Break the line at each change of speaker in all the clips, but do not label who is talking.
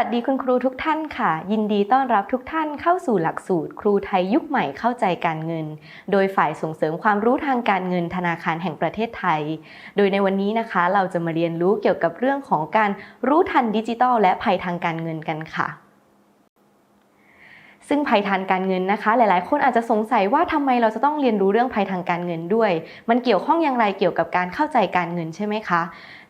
วัสดีคุณครูทุกท่านค่ะ ยินดีต้อนรับทุกท่านเข้าสู่หลักสูตร ครูไทยยุคใหม่เข้าใจการเงิน โดยฝ่ายส่งเสริมความรู้ทางการเงินธนาคารแห่งประเทศไทย โดยในวันนี้นะคะ เราจะมาเรียนรู้เกี่ยวกับเรื่องของการรู้ทันดิจิทัลและภัยทางการเงินกันค่ะ ซึ่งภัยทางการเงินนะคะ หลายๆ คนอาจจะสงสัยว่าทำไมเราจะต้องเรียนรู้เรื่องภัยทางการเงินด้วย มันเกี่ยวข้องอย่างไรเกี่ยวกับการเข้าใจการเงินใช่ไหมคะ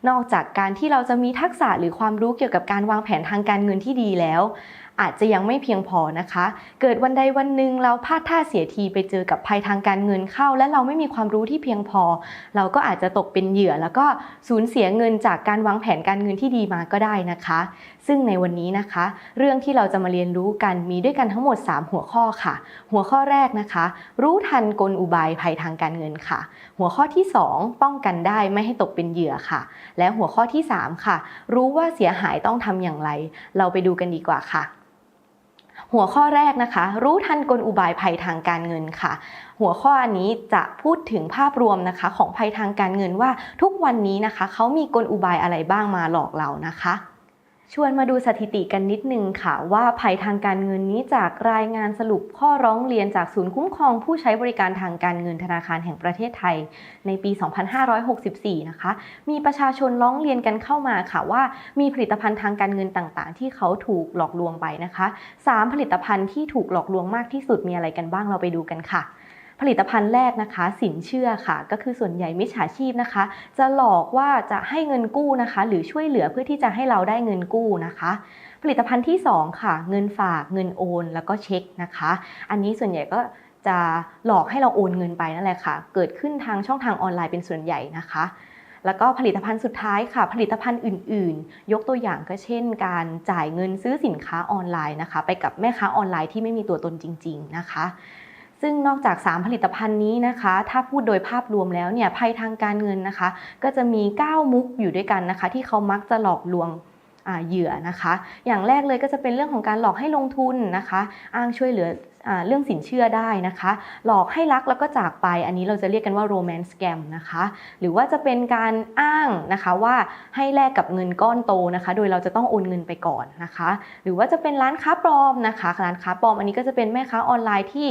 นอกจากการที่เราจะมีทักษะหรือความรู้เกี่ยวกับการวางแผนทางการเงินที่ดีแล้ว อาจจะยังไม่เพียงพอนะคะ เกิดวันใดวันหนึ่งเราพลาดท่าเสียทีไปเจอกับภัยทางการเงินเข้า และเราไม่มีความรู้ที่เพียงพอ เราก็อาจจะตกเป็นเหยื่อ แล้วก็สูญเสียเงินจากการวางแผนการเงินที่ดีมาก็ได้นะคะ ซึ่งในวันนี้นะคะ เรื่องที่เราจะมาเรียนรู้กันมีด้วยกันทั้งหมด 3 หัวข้อค่ะ หัวข้อแรกนะคะ รู้ทันกลอุบายภัยทางการเงินค่ะ หัวข้อที่ 2 ป้องกันได้ไม่ให้ตกเป็นเหยื่อค่ะ และหัวข้อที่ 3 ค่ะ รู้ว่าเสียหายต้องทำอย่างไร เราไปดูกันดีกว่าค่ะหัวข้อแรกนะคะ รู้ทันกลอุบายภัยทางการเงินค่ะ หัวข้ออันนี้จะพูดถึงภาพรวมนะคะ ของภัยทางการเงินว่าทุกวันนี้นะคะเขามีกลอุบายอะไรบ้างมาหลอกเรานะคะ ชวนมาดูสถิติกันนิดนึงค่ะ ว่าภัยทางการเงินนี้จากรายงานสรุปข้อร้องเรียนจากศูนย์คุ้มครองผู้ใช้บริการทางการเงินธนาคารแห่งประเทศไทย ในปี 2564 นะคะ มีประชาชนร้องเรียนกันเข้ามาค่ะว่า มีผลิตภัณฑ์ทางการเงินต่างๆ ที่เขาถูกหลอกลวงไปนะคะ 3 ผลิตภัณฑ์ที่ถูกหลอกลวงมากที่สุดมีอะไรกันบ้างเราไปดูกันค่ะ ผลิตภัณฑ์แรกนะคะ สินเชื่อค่ะ ก็คือส่วนใหญ่มิจฉาชีพนะคะ จะหลอกว่าจะให้เงินกู้นะคะ หรือช่วยเหลือเพื่อที่จะให้เราได้เงินกู้นะคะผลิตภัณฑ์ที่ 2 ค่ะ เงินฝากเงินโอน แล้วก็เช็คนะคะ อันนี้ส่วนใหญ่ก็จะหลอกให้เราโอนเงินไปนั่นแหละค่ะ เกิดขึ้นทางช่องทางออนไลน์เป็นส่วนใหญ่นะคะ แล้วก็ผลิตภัณฑ์สุดท้ายค่ะ ผลิตภัณฑ์อื่น ๆ ยกตัวอย่างก็เช่น การจ่ายเงินซื้อสินค้าออนไลน์นะคะ ไปกับแม่ค้าออนไลน์ที่ไม่มีตัวตนจริง ๆ นะคะ ซึ่งนอกจาก 3 ผลิตภัณฑ์นี้นะคะ ถ้าพูดโดยภาพรวมแล้วเนี่ยภัยทางการเงินนะคะ ก็จะมี 9 มุกอยู่ด้วยกันนะคะ ที่เขามักจะหลอกลวงเหยื่อนะคะ อย่างแรกเลยก็จะเป็นเรื่องของการหลอกให้ลงทุนนะคะ อ้างช่วยเหลืออเรื่องสินเชื่อได้นะคะ หลอกให้รักแล้วก็จากไป อันนี้เราจะเรียกกันว่า romance scam นะคะ หรือว่าจะเป็นการอ้างนะคะว่าให้แลกกับเงินก้อนโตนะคะ โดยเราจะต้องโอนเงินไปก่อนนะคะ หรือว่าจะเป็นร้านค้าปลอมนะคะ ร้านค้าปลอมอันนี้ก็จะเป็นแม่ค้าออนไลน์ที่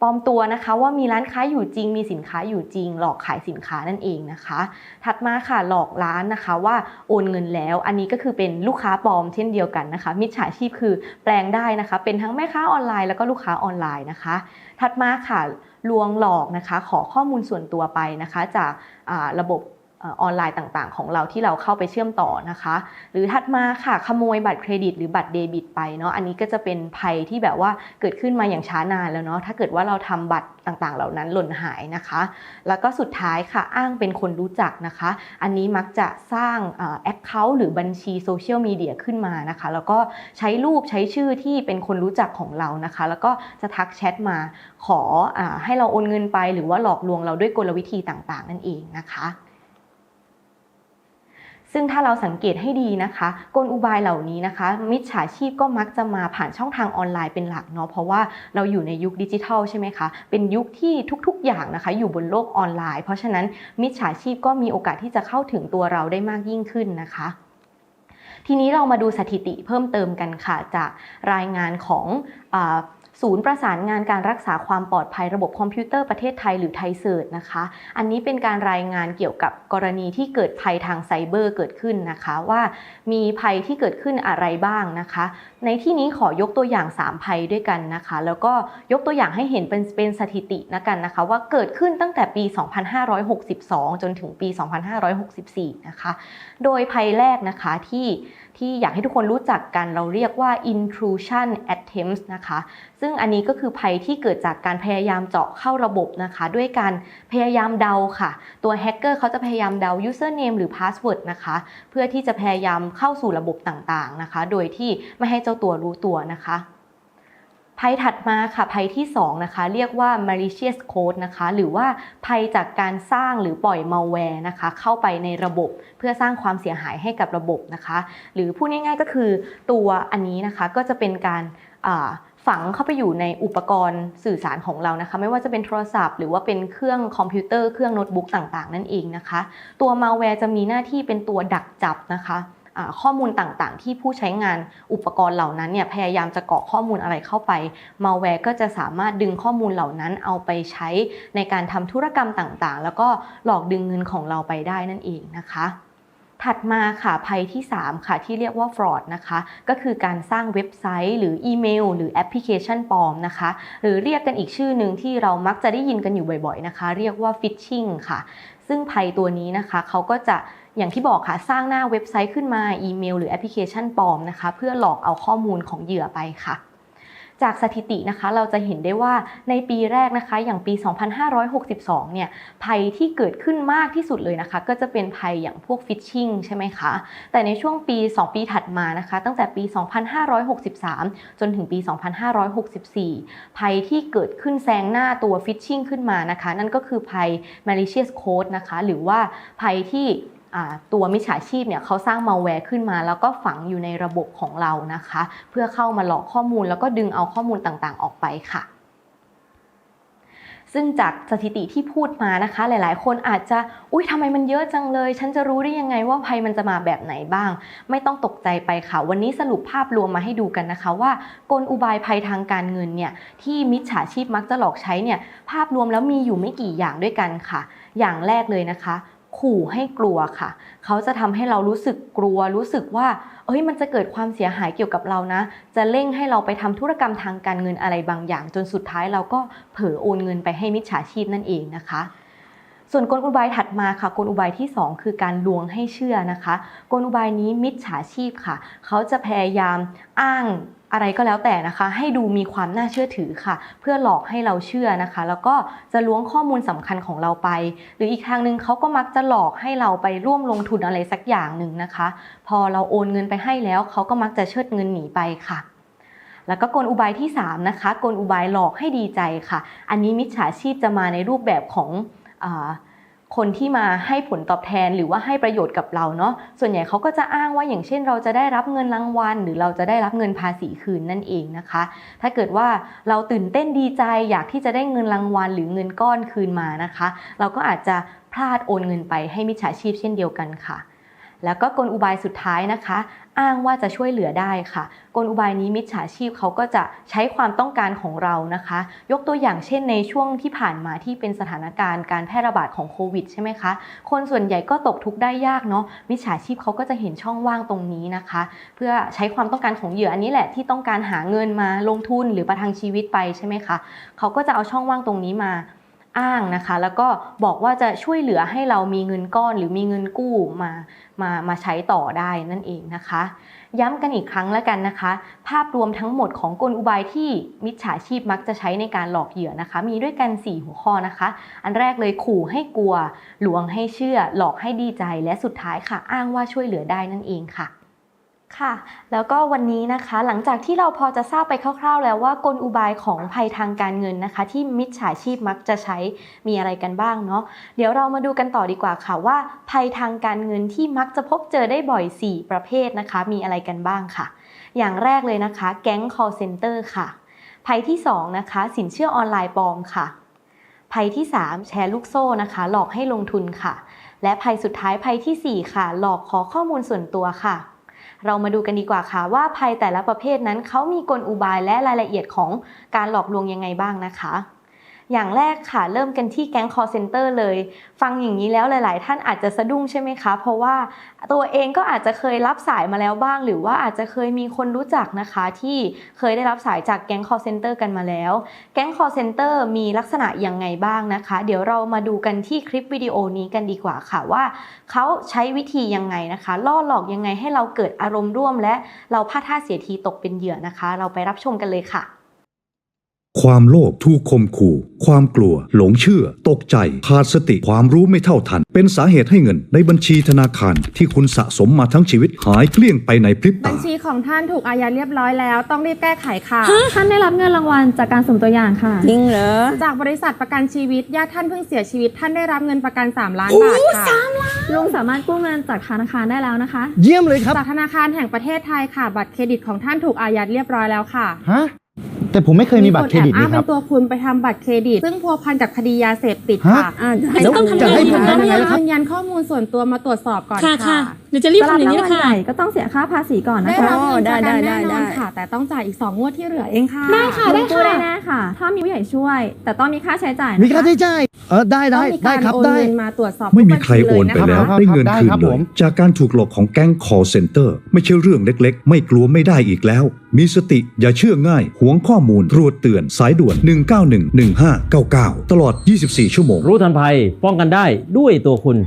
ปลอมตัวนะคะว่ามีร้านค้าอยู่จริง มีสินค้าอยู่จริง หลอกขายสินค้านั่นเองนะคะ ถัดมาค่ะหลอกร้านนะคะว่าโอนเงินแล้ว อันนี้ก็คือเป็นลูกค้าปลอมเช่นเดียวกันนะคะ มิจฉาชีพคือแปลงได้นะคะ เป็นทั้งแม่ค้าออนไลน์แล้วก็ลูกค้าออนไลน์นะคะ ถัดมาค่ะลวงหลอกนะคะ ขอข้อมูลส่วนตัวไปนะคะ จากระบบ ออนไลน์ต่างๆ ของเราที่เราเข้าไปเชื่อมต่อนะคะ หรือถัดมาค่ะขโมยบัตรเครดิต หรือบัตรเดบิตไปเนาะอันนี้ก็จะเป็นภัยที่แบบว่าเกิดขึ้นมาอย่างช้านานแล้วเนาะถ้าเกิดว่าเราทำบัตรต่างๆ เหล่านั้นหล่นหายนะคะ แล้วก็สุดท้ายค่ะอ้างเป็นคนรู้จักนะคะ อันนี้มักจะสร้างแอคเคาท์หรือบัญชีโซเชียลมีเดียขึ้นมานะคะ แล้วก็ใช้รูปใช้ชื่อที่เป็นคนรู้จักของเรานะคะ แล้วก็จะทักแชทมาขออให้เราโอนเงินไป หรือว่าหลอกลวงเราด้วยกลวิธีต่างๆ นั่นเองนะคะ ซึ่งถ้าเราสังเกตให้ดีนะคะ กลอุบายเหล่านี้นะคะ มิจฉาชีพก็มักจะมาผ่านช่องทางออนไลน์เป็นหลักเนาะเพราะว่าเราอยู่ในยุคดิจิทัลใช่ไหมคะเป็นยุคที่ทุกๆ อย่างนะคะ อยู่บนโลกออนไลน์ เพราะฉะนั้นมิจฉาชีพก็มีโอกาสที่จะเข้าถึงตัวเราได้มากยิ่งขึ้นนะคะทีนี้เรามาดูสถิติเพิ่มเติมกันค่ะ จากรายงานของ ศูนย์ประสานงานการรักษาความปลอดภัยระบบคอมพิวเตอร์ประเทศไทยหรือไทยเซิร์ชนะคะ อันนี้เป็นการรายงานเกี่ยวกับกรณีที่เกิดภัยทางไซเบอร์เกิดขึ้นนะคะ ว่ามีภัยที่เกิดขึ้นอะไรบ้างนะคะ ในที่นี้ขอยกตัวอย่าง 3 ภัยด้วยกันนะคะ แล้วก็ยกตัวอย่างให้เห็นเป็นเป็นสถิตินะกันนะคะ ว่าเกิดขึ้นตั้งแต่ปี 2562 จนถึงปี 2564 นะคะ โดยภัยแรกนะคะที่ ที่อยากให้ทุกคนรู้จักกันเราเรียกว่า intrusion attempts นะคะ ซึ่งอันนี้ก็คือภัยที่เกิดจากการพยายามเจาะเข้าระบบนะคะ ด้วยการพยายามเดาค่ะ ตัวแฮกเกอร์เขาจะพยายามเดา username หรือ password นะคะ เพื่อที่จะพยายามเข้าสู่ระบบต่างๆนะคะ โดยที่ไม่ให้เจ้าตัวรู้ตัวนะคะ ภัยถัดมาค่ะภัยที่2นะคะเรียกว่า malicious code นะคะหรือว่าภัยจากการสร้างหรือปล่อย malware นะคะเข้าไปในระบบเพื่อสร้างความเสียหายให้กับระบบนะคะ หรือพูดง่ายๆก็คือตัวอันนี้นะคะก็จะเป็นการฝังเข้าไปอยู่ในอุปกรณ์สื่อสารของเรานะคะ ไม่ว่าจะเป็นโทรศัพท์ หรือว่าเป็นเครื่องคอมพิวเตอร์เครื่องโน้ตบุ๊กต่างๆ นั่นเองนะคะ ตัว malware จะมีหน้าที่เป็นตัวดักจับนะคะ ข้อมูลต่างๆ ที่ผู้ใช้งานอุปกรณ์เหล่านั้นเนี่ยพยายามจะเกรอกข้อมูลอะไรเข้าไปมาแวร์ก็จะสามารถดึงข้อมูลเหล่านั้นเอาไปใช้ในการทำธุรกรรมต่างๆ แล้วก็หลอกดึงเงินของเราไปได้นั่นเองนะคะถัดมาค่ะภัยที่ 3 ค่ะที่เรียกว่า fraud นะคะ ก็คือการสร้างเว็บไซต์ หรืออีเมล หรือแอปพลิเคชันปลอมนะคะ หรือเรียกกันอีกชื่อหนึ่งที่เรามักจะได้ยินกันอยู่บ่อยๆนะคะ เรียกว่า phishing ค่ะ ซึ่งภัยตัวนี้นะคะเขาก็จะอย่างที่บอกค่ะสร้างหน้าเว็บไซต์ขึ้นมาอีเมล หรือแอปพลิเคชันปลอมนะคะ เพื่อหลอกเอาข้อมูลของเหยื่อไปค่ะ จากสถิตินะคะเราจะเห็นได้ว่าในปีแรกนะคะ อย่างปี 2562 เนี่ยภัยที่เกิดขึ้นมากที่สุดเลยนะคะ ก็จะเป็นภัยอย่างพวกฟิชชิงใช่ไหมคะ แต่ในช่วงปี 2 ปีถัดมานะคะ ตั้งแต่ปี 2563 จนถึงปี 2564 ภัยที่เกิดขึ้นแซงหน้าตัวฟิชชิงขึ้นมานะคะ นั่นก็คือภัย malicious code นะคะ หรือว่าภัยที่ ตัวมิจฉาชีพเนี่ยเขาสร้างมาแวร์ขึ้นมา แล้วก็ฝังอยู่ในระบบของเรานะคะ เพื่อเข้ามาหลอกข้อมูลแล้วก็ดึงเอาข้อมูลต่างๆ ออกไปค่ะซึ่งจากสถิติที่พูดมานะคะ หลายๆ คนอาจจะ อุ้ยทำไมมันเยอะจังเลย ฉันจะรู้ได้ยังไงว่าภัยมันจะมาแบบไหนบ้าง ไม่ต้องตกใจไปค่ะ วันนี้สรุปภาพรวมมาให้ดูกันนะคะว่ากลอุบายภัยทางการเงินเนี่ยที่มิจฉาชีพมักจะหลอกใช้เนี่ยภาพรวมแล้วมีอยู่ไม่กี่อย่างด้วยกันค่ะ อย่างแรกเลยนะคะ ขู่ให้กลัวค่ะ เขาจะทำให้เรารู้สึกกลัว รู้สึกว่า เอ้ย มันจะเกิดความเสียหายเกี่ยวกับเรานะ จะเร่งให้เราไปทำธุรกรรมทางการเงินอะไรบางอย่าง จนสุดท้ายเราก็เผลอโอนเงินไปให้มิจฉาชีพนั่นเองนะคะ ส่วนกลอุบายถัดมาค่ะ กลอุบายที่ 2 คือการลวงให้เชื่อนะคะ กลอุบายนี้มิจฉาชีพค่ะ เขาจะพยายามอ้างอะไรก็แล้วแต่นะคะ ให้ดูมีความน่าเชื่อถือค่ะ เพื่อหลอกให้เราเชื่อนะคะ แล้วก็จะล้วงข้อมูลสำคัญของเราไป หรืออีกทางหนึ่งเขาก็มักจะหลอกให้เราไปร่วมลงทุนอะไรสักอย่างหนึ่งนะคะ พอเราโอนเงินไปให้แล้วเขาก็มักจะเชิดเงินหนีไปค่ะแล้วก็กลอุบายที่3นะคะกลอุบายหลอกให้ดีใจค่ะ อันนี้มิจฉาชีพจะมาในรูปแบบของ คนที่มาให้ผลตอบแทนหรือว่าให้ประโยชน์กับเราเนาะส่วนใหญ่เขาก็จะอ้างว่าอย่างเช่น เราจะได้รับเงินรางวัล หรือเราจะได้รับเงินภาษีคืนนั่นเองนะคะ ถ้าเกิดว่าเราตื่นเต้นดีใจอยากที่จะได้เงินรางวัล หรือเงินก้อนคืนมานะคะ เราก็อาจจะพลาดโอนเงินไปให้มิจฉาชีพเช่นเดียวกันค่ะ แล้วก็กลอุบายสุดท้ายนะคะ อ้างว่าจะช่วยเหลือได้ค่ะ กลอุบายนี้มิจฉาชีพเขาก็จะใช้ความต้องการของเรานะคะ ยกตัวอย่างเช่นในช่วงที่ผ่านมาที่เป็นสถานการณ์การแพร่ระบาดของโควิดใช่ไหมคะ คนส่วนใหญ่ก็ตกทุกข์ได้ยากเนาะมิจฉาชีพเขาก็จะเห็นช่องว่างตรงนี้นะคะ เพื่อใช้ความต้องการของเหยื่ออันนี้แหละที่ต้องการหาเงินมาลงทุนหรือประทังชีวิตไปใช่ไหมคะเขาก็จะเอาช่องว่างตรงนี้มา อ้างนะคะ แล้วก็บอกว่าจะช่วยเหลือให้เรามีเงินก้อนหรือมีเงินกู้มามามาใช้ต่อได้นั่นเองนะคะ ย้ำกันอีกครั้งแล้วกันนะคะ ภาพรวมทั้งหมดของกลอุบายที่มิจฉาชีพมักจะใช้ในการหลอกเหยื่อนะคะ มีด้วยกัน 4 หัวข้อนะคะ อันแรกเลยขู่ให้กลัว หลวงให้เชื่อ หลอกให้ดีใจและสุดท้ายค่ะ อ้างว่าช่วยเหลือได้นั่นเองค่ะ ค่ะ แล้วก็วันนี้นะคะหลังจากที่เราพอจะทราบไปคร่าว ๆ แล้วว่ากลอุบายของภัยทางการเงินนะคะ ที่มิจฉาชีพมักจะใช้มีอะไรกันบ้างเนาะเดี๋ยวเรามาดูกันต่อดีกว่าค่ะว่า ภัยทางการเงินที่มักจะพบเจอได้บ่อย 4 ประเภทนะคะ มีอะไรกันบ้างค่ะ อย่างแรกเลยนะคะ แก๊ง call center ค่ะ ภัยที่ 2 นะคะ สินเชื่อออนไลน์ปลอมค่ะ ภัยที่ 3 แชร์ลูกโซ่นะคะ หลอกให้ลงทุนค่ะ และภัยสุดท้ายภัยทีสี่4 ค่ะ หลอกขอข้อมูลส่วนตัวค่ะ เรามาดูกันดีกว่าค่ะว่าภัยแต่ละประเภทนั้นเขามีกลอุบายและรายละเอียดของการหลอกลวงยังไงบ้างนะคะ อย่างแรกค่ะ เริ่มกันที่แก๊ง call center เลย ฟังอย่างนี้แล้วหลาย ๆ ท่านอาจจะสะดุ้งใช่ไหมคะ เพราะว่าตัวเองก็อาจจะเคยรับสายมาแล้วบ้าง หรือว่าอาจจะเคยมีคนรู้จักนะคะ ที่เคยได้รับสายจากแก๊ง call center กันมาแล้ว แก๊ง call center มีลักษณะยังไงบ้างนะคะ เดี๋ยวเรามาดูกันที่คลิปวิดีโอนี้กันดีกว่าค่ะว่าเขาใช้วิธียังไงนะคะ ล่อหลอกยังไงให้เราเกิดอารมณ์ร่วม และเราพลาดท่าเสียทีตกเป็นเหยื่อนะคะ เราไปรับชมกันเลยค่ะ
ความโลภถูกข่มขู่ ความกลัว หลงเชื่อ ตกใจขาดสติความรู้ไม่เท่าทัน เป็นสาเหตุให้เงินในบัญชีธนาคารที่คุณสะสมมาทั้งชีวิตหายเกลี้ยงไปในพริบ
บั
ตา
ญชีของท่านถูกอายัดเรียบร้อยแล้ว ต้องรีบแก้ไขค่ะ
ท่านได้รับเงินรางวัลจากการสุ่มตัวอย่างค่ะ
จริงเหรอ
จากบริษัทประกันชีวิตญาติท่านเพิ่งเสียชีวิต ท่านได้รับเงินประกัน 3 ล้านบาทค่ะ
ลุงสามารถกู้เงินจากธนาคารได้แล้วนะคะ
เยี่ยมเลยครับ
จากธนาคารแห่งประเทศไทยค่ะ บัตรเครดิตของท่านถูกอายัดเรียบร้อยแล้วค่ะ
ฮะ แต่ผมไม่เคยมีบัตรเครดิต
มี
นี่
นแอบ
ค
อ้าง
รับ
เป็นตัวคุณไปทำบัตรเครดิต ซึ่งพัวพันกับคดียาเสพติดค่ะ
ฮะ
อ่าจะให้
แล้ว
ต้องทำ
จะให้ผม
ยังไง
ทำยังไงล่ะครับ
ยืนยันข้อมูลส่วนตัวมาตรวจสอบก่อน
ค่ะ
ค่ะ
ค่ะไหนดี๋ยวจะรีบ
จะรับ
ทำอย่าง
ราง
นี้
วัล
ค่ะ
ใหญ่ก็ต้องเสียค่าภาษีก่อนนะ
ได้
คะ
รับเงินประกัน
ได้ได้
แน่น
ได้
อนค่ะ แต่ต้องจ่ายอีก 2 งวดที่เหลือเองค่ะ
ได้ค่ะ
ได้ช่วยแน่ๆค่ะ ถ้ามีผู้ใหญ่ช่วย แต่ต้องมีค่าใช้จ่ายนะคะ
มีค่าใช้จ่ายเออได้
ต้
ได้
องมี
ได้
การ
ครับ
โอน
ได้
เงินมาตรวจสอบ
ไม่มี
ทุก
ใครโอนไป
บัญชี
แล้ว
เยะคะ
ได้เงิน
ได้
คืน
ครับ
เล
ผ
ย
ม
จากการถูกหลอกของแก๊ง call center ไม่ใช่เรื่องเล็กๆ ไม่กลัวไม่ได้อีกแล้ว มีสติอย่าเชื่อง่ายหวงข้อมูลตรวจเตือนสายด่วน 191 1599 ตลอด 24 ชั่วโมง
รู้ทันภัยป้องกันได้ด้วยตัวคุณ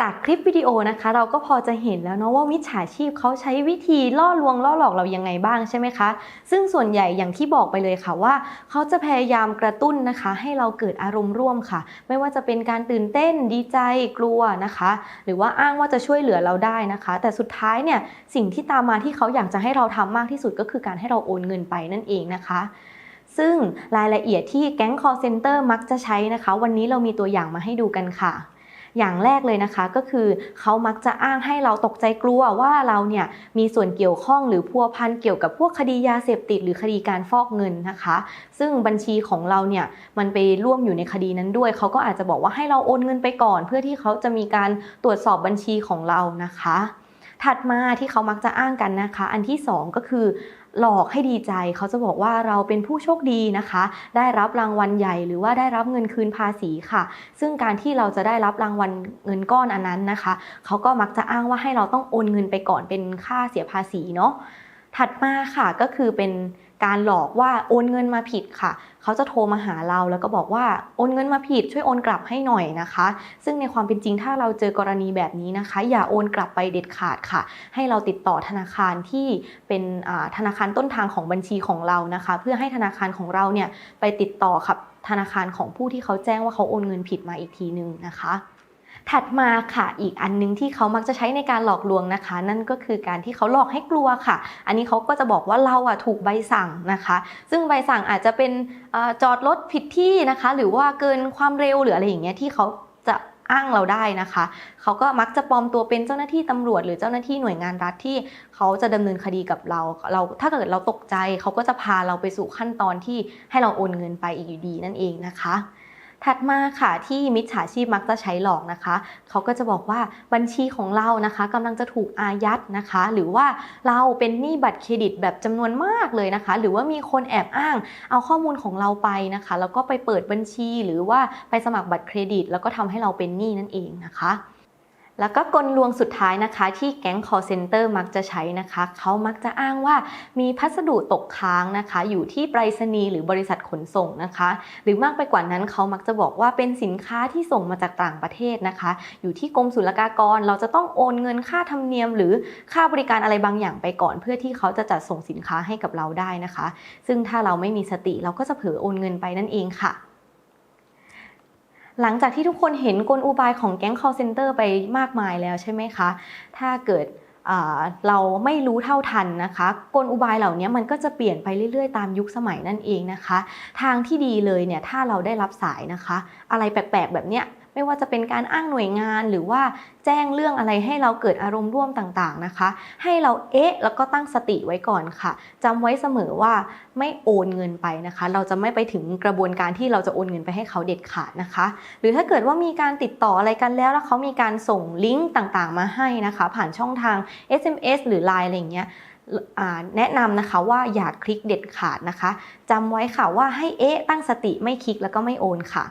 จากคลิปวิดีโอนะคะ เราก็พอจะเห็นแล้วเนาะว่ามิจฉาชีพเขาใช้วิธีล่อลวงล่อหลอกเรายังไงบ้างใช่ไหมคะ ซึ่งส่วนใหญ่อย่างที่บอกไปเลยค่ะว่า เขาจะพยายามกระตุ้นนะคะ ให้เราเกิดอารมณ์ร่วมค่ะ ไม่ว่าจะเป็นการตื่นเต้นดีใจกลัวนะคะ หรือว่าอ้างว่าจะช่วยเหลือเราได้นะคะ แต่สุดท้ายเนี่ยสิ่งที่ตามมาที่เขาอยากจะให้เราทำมากที่สุดก็คือการให้เราโอนเงินไปนั่นเองนะคะซึ่งรายละเอียดที่แก๊ง call center มักจะใช้นะคะ วันนี้เรามีตัวอย่างมาให้ดูกันค่ะ อย่างแรกเลยนะคะก็คือเขามักจะอ้างให้เราตกใจกลัวว่าเราเนี่ยมีส่วนเกี่ยวข้องหรือพัวพันเกี่ยวกับพวกคดียาเสพติดหรือคดีการฟอกเงินนะคะ ซึ่งบัญชีของเราเนี่ยมันไปร่วมอยู่ในคดีนั้นด้วย เขาก็อาจจะบอกว่าให้เราโอนเงินไปก่อน เพื่อที่เขาจะมีการตรวจสอบบัญชีของเรานะคะ ถัดมาที่เขามักจะอ้างกันนะคะ อันที่สองก็คือ หลอกให้ดีใจ เขาจะบอกว่าเราเป็นผู้โชคดีนะคะ ได้รับรางวัลใหญ่หรือว่าได้รับเงินคืนภาษีค่ะ ซึ่งการที่เราจะได้รับรางวัลเงินก้อนอันนั้นนะคะ เขาก็มักจะอ้างว่าให้เราต้องโอนเงินไปก่อนเป็นค่าเสียภาษีเนาะถัดมาค่ะก็คือเป็น การหลอกว่าโอนเงินมาผิดค่ะ เขาจะโทรมาหาเราแล้วก็บอกว่าโอนเงินมาผิด ช่วยโอนกลับให้หน่อยนะคะ ซึ่งในความเป็นจริงถ้าเราเจอกรณีแบบนี้นะคะ อย่าโอนกลับไปเด็ดขาดค่ะ ให้เราติดต่อธนาคารที่เป็นธนาคารต้นทางของบัญชีของเรานะคะ เพื่อให้ธนาคารของเราเนี่ยไปติดต่อกับธนาคารของผู้ที่เขาแจ้งว่าเขาโอนเงินผิดมาอีกทีนึงนะคะ ถัดมาค่ะ อีกอันนึงที่เขามักจะใช้ในการหลอกลวงนะคะ นั่นก็คือการที่เขาหลอกให้กลัวค่ะ อันนี้เขาก็จะบอกว่าเราอะถูกใบสั่งนะคะ ซึ่งใบสั่งอาจจะเป็นอจอดรถผิดที่นะคะ หรือว่าเกินความเร็วหรืออะไรอย่างเงี้ยที่เขาจะอ้างเราได้นะคะ เขาก็มักจะปลอมตัวเป็นเจ้าหน้าที่ตำรวจ หรือเจ้าหน้าที่หน่วยงานรัฐที่เขาจะดำเนินคดีกับเรา เราถ้าเกิดเราตกใจ เขาก็จะพาเราไปสู่ขั้นตอนที่ให้เราโอนเงินไปอีกอยู่ดีนั่นเองนะคะ ถัดมาค่ะที่มิจฉาชีพมักจะใช้หลอกนะคะ เขาก็จะบอกว่าบัญชีของเรานะคะกำลังจะถูกอายัดนะคะ หรือว่าเราเป็นหนี้บัตรเครดิตแบบจำนวนมากเลยนะคะ หรือว่ามีคนแอบอ้างเอาข้อมูลของเราไปนะคะ แล้วก็ไปเปิดบัญชีหรือว่าไปสมัครบัตรเครดิต แล้วก็ทำให้เราเป็นหนี้นั่นเองนะคะ แล้วก็กลลวงสุดท้ายนะคะ ที่แก๊ง call center มักจะใช้นะคะ เขามักจะอ้างว่ามีพัสดุตกค้างนะคะ อยู่ที่ไปรษณีย์หรือบริษัทขนส่งนะคะ หรือมากไปกว่านั้นเขามักจะบอกว่าเป็นสินค้าที่ส่งมาจากต่างประเทศนะคะ อยู่ที่กรมศุลกากร เราจะต้องโอนเงินค่าธรรมเนียม หรือค่าบริการอะไรบางอย่างไปก่อน เพื่อที่เขาจะจัดส่งสินค้าให้กับเราได้นะคะ ซึ่งถ้าเราไม่มีสติเราก็จะเผลอโอนเงินไปนั่นเองค่ะ หลังจากที่ทุกคนเห็นกลอุบายของแก๊ง call center ไปมากมายแล้วใช่ไหมคะ ถ้าเกิดเราไม่รู้เท่าทันนะคะ กลอุบายเหล่านี้มันก็จะเปลี่ยนไปเรื่อยๆ ตามยุคสมัยนั่นเองนะคะ ทางที่ดีเลยเนี่ยถ้าเราได้รับสายนะคะ อะไรแปลกๆแบบเนี้ย ไม่ว่าจะเป็นการอ้างหน่วยงานหรือว่าแจ้งเรื่องอะไรให้เราเกิดอารมณ์ร่วมต่างๆนะคะ ให้เราเอ๊ะแล้วก็ตั้งสติไว้ก่อนค่ะจำไว้เสมอว่าไม่โอนเงินไปนะคะ เราจะไม่ไปถึงกระบวนการที่เราจะโอนเงินไปให้เขาเด็ดขาดนะคะ หรือถ้าเกิดว่ามีการติดต่ออะไรกันแล้ว แล้วเขามีการส่งลิงก์ต่างๆ มาให้นะคะ ผ่านช่องทาง SMS หรือ Line อะไรอย่างเงี้ยแนะนำนะคะว่าอย่าคลิกเด็ดขาดนะคะจำไว้ค่ะว่าให้เอ๊ะตั้งสติไม่คลิกแล้วก็ไม่โอนค่ะ